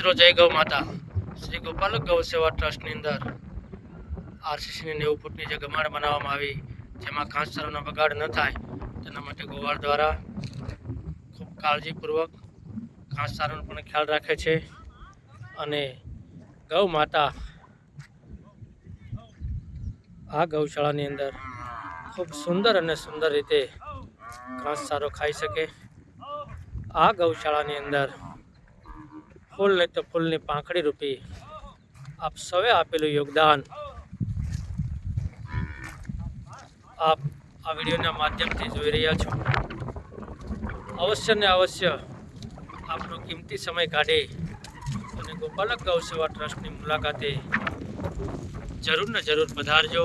મિત્રો, જય ગૌ માતા. શ્રી ગોપાલક ગૌ સેવા ટ્રસ્ટની અંદર આરસીસીની નેવું ફૂટની જે ગમાડ બનાવવામાં આવી, જેમાં ઘાસચારાનો બગાડ ન થાય, તેના માટે ગોવાળ દ્વારા ખૂબ કાળજીપૂર્વક ઘાસચારાનો પણ ખ્યાલ રાખે છે. અને ગૌ માતા આ ગૌશાળાની અંદર ખૂબ સુંદર અને સુંદર રીતે ઘાસચારો ખાઈ શકે. આ ગૌશાળાની અંદર ફૂલ નહીં તો ફૂલની પાંખડી રૂપી આપ સૌએ આપેલું યોગદાન. આપ આ વિડીયોના માધ્યમથી જોઈ રહ્યા છો. અવશ્ય ને અવશ્ય આપનો કિંમતી સમય કાઢી અને ગોપાલક ગૌ સેવા ટ્રસ્ટની મુલાકાતે જરૂર ને જરૂર પધારજો.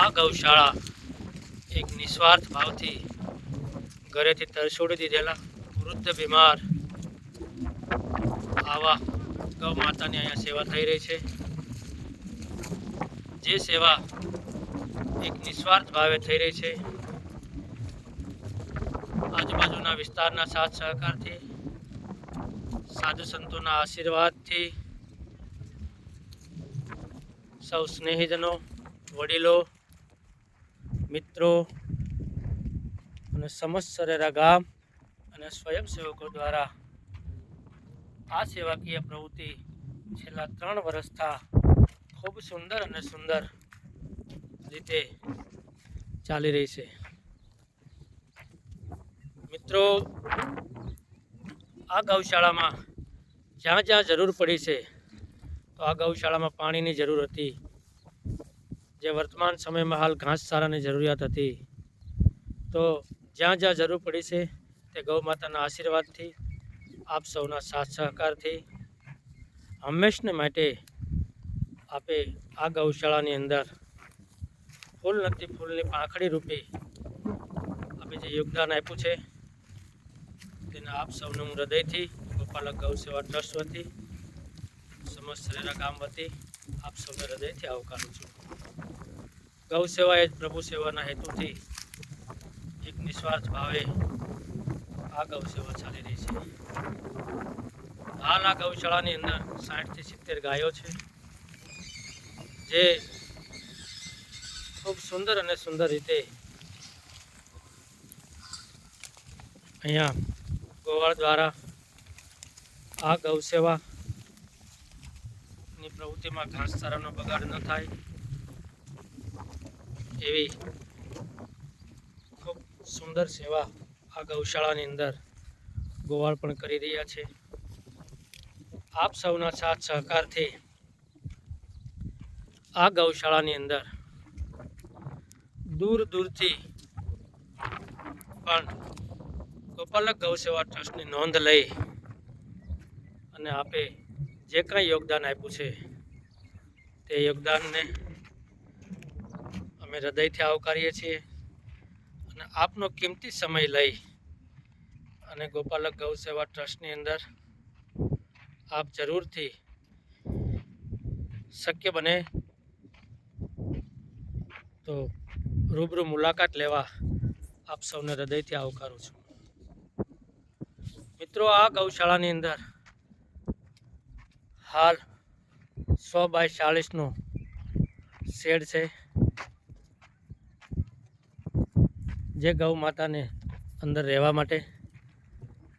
આ ગૌશાળા એક નિસ્વાર્થ ભાવથી ઘરેથી તરછોડી દીધેલા વૃદ્ધ બીમાર આવા ગૌ માતાની અહીંયા સેવા થઈ રહી છે. જે સેવા એક નિસ્વાર્થ ભાવે થઈ રહી છે. આજુબાજુના વિસ્તારના સાથ સહકારથી, સાધુ સંતોના આશીર્વાદથી, સૌ સ્નેહીજનો, વડીલો, મિત્રો અને સમસ્ત સરેરા ગામ અને સ્વયંસેવકો દ્વારા આ સેવાકીય પ્રવૃત્તિ છેલ્લા ત્રણ વર્ષથી ખૂબ સુંદર અને સુંદર રીતે ચાલી રહી છે. મિત્રો, આ ગૌશાળામાં જ્યાં જ્યાં જરૂર પડી છે, તો આ ગૌશાળામાં પાણીની જરૂર હતી. જે વર્તમાન સમયમાં હાલ ઘાસચારાની જરૂરિયાત હતી. તો જ્યાં જ્યાં જરૂર પડી છે, તે ગૌ માતાના આશીર્વાદથી આપ સૌના સાથ સહકારથી હંમેશને માટે આપે આ ગૌશાળાની અંદર ફૂલ નથી, ફૂલની પાંખડી રૂપે આપે જે યોગદાન આપ્યું છે, તેને આપ સૌનું હું હૃદયથી, ગોપાલક ગૌ સેવા ટ્રસ્ટ વતી, સમસ્ત સરેરા ગામ વતી આપ સૌને હૃદયથી આવકારું છું. ગૌ સેવા એ જ પ્રભુ સેવાના હેતુથી એક નિસ્વાર્થ ભાવે આ ગૌ ચાલી રહી છે. હાલ આ ગૌશાળાની અંદર સાઠથી સિત્તેર ગાયો છે. જે ખૂબ સુંદર અને સુંદર રીતે અહીંયા ગોવાળ દ્વારા આ ગૌ સેવાની પ્રવૃત્તિમાં ઘાસચારાનો બગાડ ન થાય એવી ખૂબ સુંદર સેવા આ ગૌશાળાની અંદર ગોવાળ પણ કરી રહ્યા છે. આપ સૌના સાથ સહકારથી આ ગૌશાળાની અંદર દૂર દૂરથી પણ ગોપાલક ગૌસેવા ટ્રસ્ટની નોંધ લઈ અને આપે જે કાંઈ યોગદાન આપ્યું છે તે યોગદાનને અમે હૃદયથી આવકારીએ છીએ. અને આપનો કિંમતી સમય લઈ અને ગોપાલક ગૌ સેવા ટ્રસ્ટની અંદર આપ જરૂરથી શક્ય બને તો રૂબરૂ મુલાકાત લેવા આપ સૌને હૃદયથી આવકારું છું. મિત્રો, આ ગૌશાળાની અંદર હાલ સો બાય ચાલીસનું શેડ છે. જે ગૌ માતાને અંદર રહેવા માટે.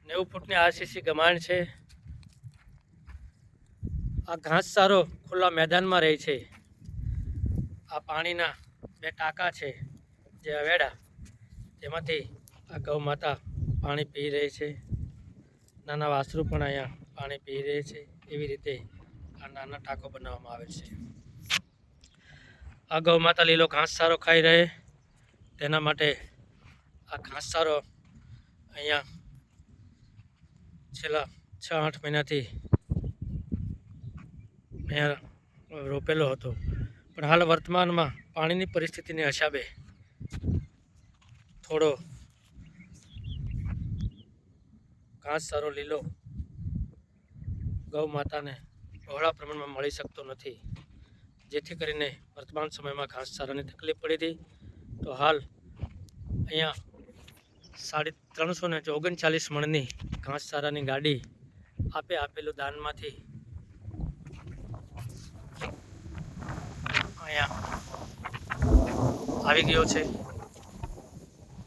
નેવું ફૂટની આરસીસી ગમાણ છે. આ ઘાસચારો ખુલ્લા મેદાનમાં રહે છે. આ પાણીના બે ટાંકા છે જે અવેડા તેમાંથી આ ગૌ માતા પાણી પી રહી છે. નાના વાસરું પણ અહીંયા પાણી પી રહે છે. એવી રીતે આ નાના ટાંકો બનાવવામાં આવે છે. આ ગૌ માતા લીલો ઘાસચારો ખાઈ રહે. તેના માટે આ ઘાસચારો અહીંયા છેલ્લા છ, આઠ મહિનાથી અહીંયા રોપેલો હતો. પણ હાલ વર્તમાનમાં પાણીની પરિસ્થિતિને હિસાબે થોડો ઘાસચારો લીલો ગૌ માતાને બહોળા પ્રમાણમાં મળી શકતો નથી. જેથી કરીને વર્તમાન સમયમાં ઘાસચારાની તકલીફ પડી હતી. તો હાલ અહીંયા સાડી ત્રણસો ને ઓગણચાલીસ મણની ઘાસચારાની ગાડી આપે આપેલું દાનમાંથી અહીંયા આવી ગયો છે.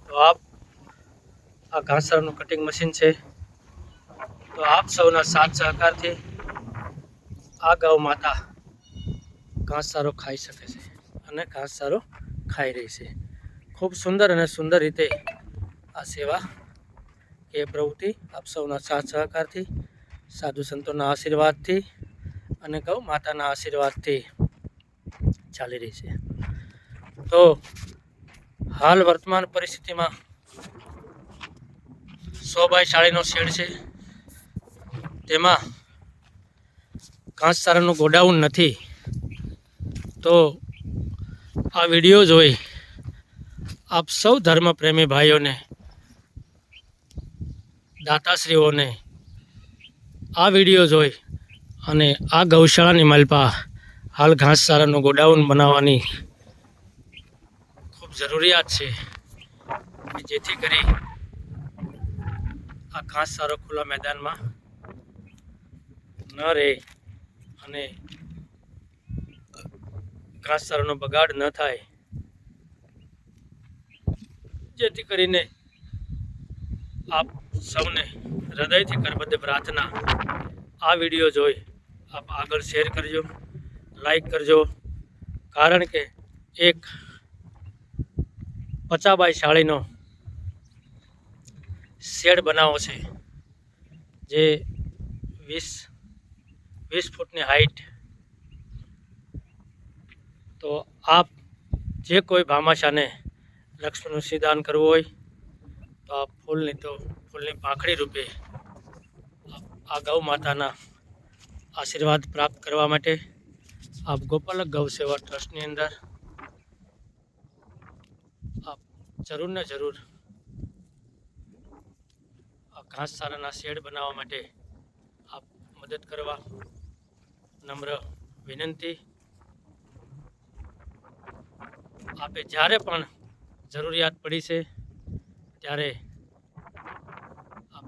તો આપ આ ઘાસચારાનું કટિંગ મશીન છે. તો આપ સૌના સાથ સહકારથી આ ગૌ માતા ઘાસચારો ખાઈ શકે છે અને ઘાસચારો ખાઈ રહી છે. ખૂબ સુંદર અને સુંદર રીતે આ સેવા કે પ્રવૃત્તિ આપ સૌના સાથ સહકારથી, સાધુ સંતોના આશીર્વાદથી અને કહું માતાના આશીર્વાદથી ચાલી રહી છે. તો હાલ વર્તમાન પરિસ્થિતિમાં સો બાય ચાળીનો શેડ છે. તેમાં ઘાસચારાનું ગોડાઉન નથી. તો આ વીડિયો જોઈ આપ સૌ ધર્મપ્રેમી ભાઈઓને દાતાશ્રીઓને આ વીડિયો જોઈ અને આ ગૌશાળાની મલપા હાલ ઘાસચારાનું ગોડાઉન બનાવવાની ખૂબ જરૂરિયાત છે જેથી કરી આ ઘાસચારો ખુલ્લા મેદાનમાં ન રહે અને ઘાસચારાનો બગાડ ન થાય. જેથી કરીને આપ સૌને હૃદયથી કરબદ્ધ પ્રાર્થના. આ વીડિયો જોઈ આપ આગળ શેર કરજો, લાઈક કરજો, કારણ કે એક પચાબાઈ શાળીનો શેડ બનાવો છે, જે વીસ વીસ ફૂટની હાઈટ. તો આપ જે કોઈ ભામાશાને લક્ષ્મણનું સિદાન કરવું હોય, તો આ ફૂલની તો ફૂલની પાંખડી રૂપે આ ગૌ માતાના આશીર્વાદ પ્રાપ્ત કરવા માટે આપ ગોપાલક ગૌ સેવા ટ્રસ્ટની અંદર આપ જરૂર ને જરૂર આ ઘાસચારાના શેડ બનાવવા માટે આપ મદદ કરવા નમ્ર વિનંતી આપે જ્યારે પણ જરૂરિયાત પડી છે ત્યારે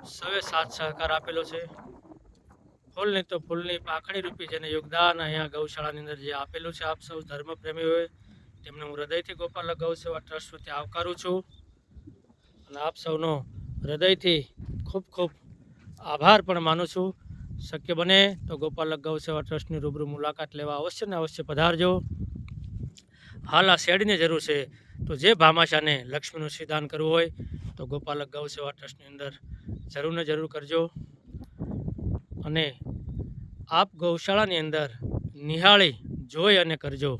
સૌએ સાથ સહકાર આપેલો છે. ફૂલની તો ફૂલની પાખડી રૂપી જેને યોગદાન અહીંયા ગૌશાળાની અંદર જે આપેલું છે આપ સૌ ધર્મપ્રેમીઓએ, તેમને હું હૃદયથી ગોપાલ ગૌ સેવા ટ્રસ્ટ વતી આવકારું છું. અને આપ સૌનો હૃદયથી ખૂબ ખૂબ આભાર પણ માનું છું. શક્ય બને તો ગોપાલ ગૌ સેવા ટ્રસ્ટની રૂબરૂ મુલાકાત લેવા અવશ્ય ને અવશ્ય પધારજો. હાલ આ શેડની જરૂર છે તો જે ભામાશાને લક્ષ્મીનું સિદાન કરવું હોય તો ગોપાલક ગૌ સેવા ટ્રસ્ટની અંદર જરૂર ને જરૂર કરજો. અને આપ ગૌશાળાની અંદર નિહાળી જોઈ અને કરજો.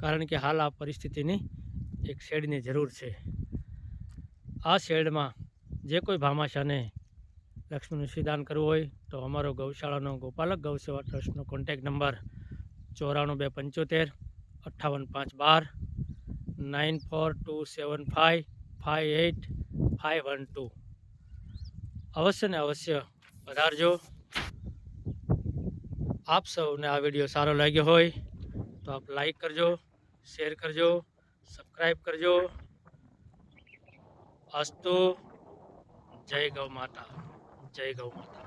કારણ કે હાલ આ પરિસ્થિતિની એક શેડની જરૂર છે. આ શેડમાં જે કોઈ ભામાશાને લક્ષ્મીનું સિદાન કરવું હોય તો અમારો ગૌશાળાનો ગોપાલક ગૌ સેવા ટ્રસ્ટનો કોન્ટેક નંબર ચોરાણું બે પંચોતેર અઠ્ઠાવન પાંચ બાર, nine four two seven five five eight five one two. અવશ્ય ને અવશ્ય પધારજો. આપ સૌને આ વીડિયો સારો લાગ્યો હોય તો આપ લાઈક કરજો શેર કરજો સબસ્ક્રાઈબ કરજો. અસ્તુ, જય ગૌ માતા, જય ગૌ માતા.